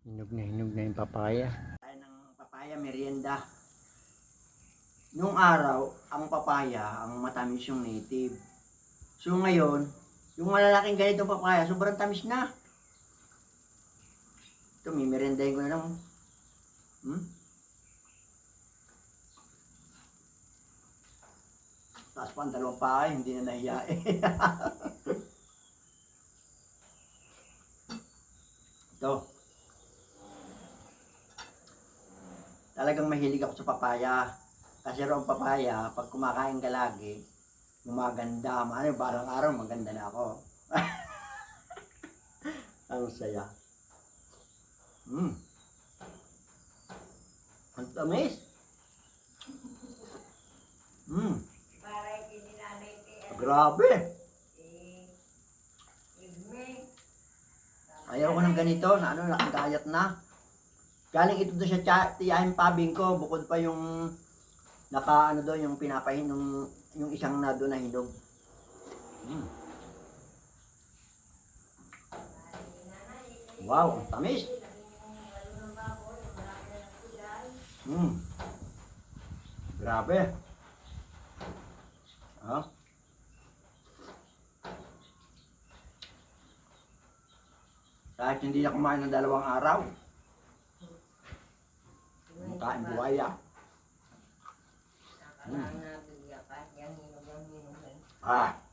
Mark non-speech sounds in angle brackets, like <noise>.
Hinog na hinog na yung papaya. Tayo ng papaya merienda. Nung araw, ang papaya, ang matamis yung native. So ngayon, yung malalaking ganitong papaya, sobrang tamis na. Ito, may meriendahin ko na lang. Hmm? Taas pa ang dalawang paa, hindi na nahiya eh. <laughs> Ito. Talagang mahilig ako sa papaya. Kasi raw ang papaya, pag kumakain ka lagi, gumaganda. Ano, parang araw, maganda na ako. <laughs> ang saya. Mm. Ang tamis. Mm. Grabe. Igme. Ayaw ko ng ganito, na ano, nakagayat na. Galing ito doon sa tiyahin pabing ko, bukod pa yung naka ano doon, yung pinapahin, yung, yung isang na doon na hinog. Mm. Wow, ang tamis. Mm. Grabe. Ha? Kahit hindi na kumain ng dalawang araw, ta anh quay à à.